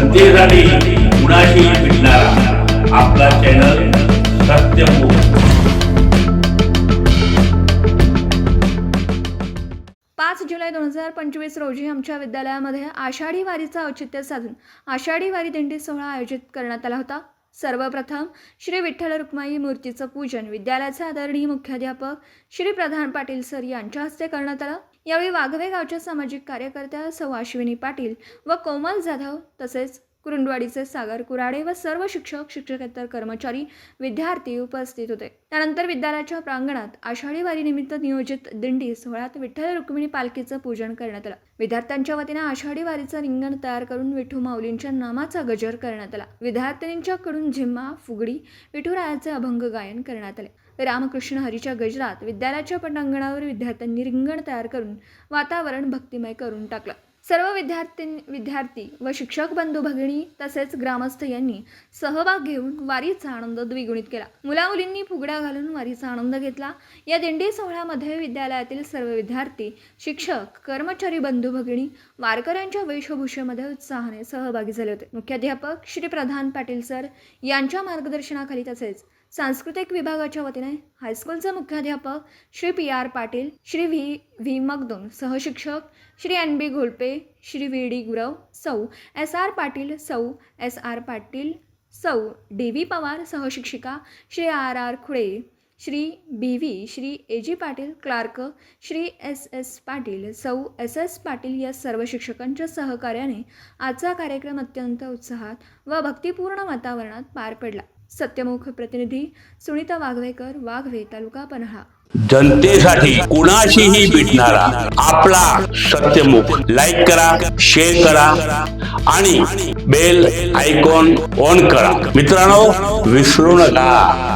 जनतेसाठी कुणाशी भेटणारा. आपला चॅनल सत्यमुख पाच जुलै दोन हजार पंचवीस रोजी आमच्या विद्यालयामध्ये आषाढी वारीचं औचित्य साधून आषाढी वारी दिंडी सोहळा आयोजित करण्यात आला होता. सर्वप्रथम श्री विठ्ठल रुक्माई मूर्तीचं पूजन विद्यालयाचे आदरणीय मुख्याध्यापक श्री प्रधान पाटील सर यांच्या हस्ते करण्यात आलं. यावेळी वाघवे गावच्या सामाजिक कार्यकर्त्या सौ अश्विनी पाटील व कोमल जाधव तसेच कुरुंदवाडीचे सागर कुराडे व सर्व शिक्षक शिक्षकेतर कर्मचारी विद्यार्थी उपस्थित होते. त्यानंतर विद्यालयाच्या प्रांगणात आषाढी वारीनिमित्त नियोजित दिंडी सोहळ्यात विठ्ठल रुक्मिणी पालखीचं पूजन करण्यात आलं. विद्यार्थ्यांच्या वतीने आषाढी वारीचं रिंगण तयार करून विठू माऊलींच्या नामाचा गजर करण्यात आला. विद्यार्थिनींच्याकडून झिम्मा फुगडी विठुरायाचे अभंग गायन करण्यात आले. रामकृष्ण हरीच्या गजरात विद्यालयाच्या पटांगणावर विद्यार्थ्यांनी रिंगण तयार करून वातावरण भक्तिमय करून टाकलं. सर्व विद्यार्थी विद्यार्थी व शिक्षक बंधू भगिनी तसेच ग्रामस्थ यांनी सहभाग घेऊन वारीचा आनंद द्विगुणित केला. मुलामुलींनी फुगड्या घालून वारीचा आनंद घेतला. या दिंडी सोहळ्यामध्ये विद्यालयातील सर्व विद्यार्थी शिक्षक कर्मचारी बंधू भगिनी वारकऱ्यांच्या वेशभूषेमध्ये उत्साहाने सहभागी झाले होते. मुख्याध्यापक श्री प्रधान पाटील सर यांच्या मार्गदर्शनाखाली तसेच सांस्कृतिक विभागाच्या वतीने हायस्कूलचे मुख्याध्यापक Shri P R Patil Shri V V Magdum सहशिक्षक Shri N B Gholpe Shri V D Gurav सौ एस आर पाटील सौ एस आर पाटील सौ D V Pawar सहशिक्षिका Shri R R Khule Shri B V Shri A G Patil clerk Shri S S Patil सौ S S Patil या सर्व शिक्षकांच्या सहकार्याने आजचा कार्यक्रम अत्यंत उत्साहात व भक्तिपूर्ण वातावरणात पार पडला. सत्यमुख प्रतिनिधी सुनीता वाघवेकर वाघवे तालुका पन्हाळा. जनतेसाठी कुणाशीही भेटणारा आपला सत्यमुख. लाईक करा शेअर करा आणि बेल आयकॉन ऑन करा. मित्रांनो विसरू नका.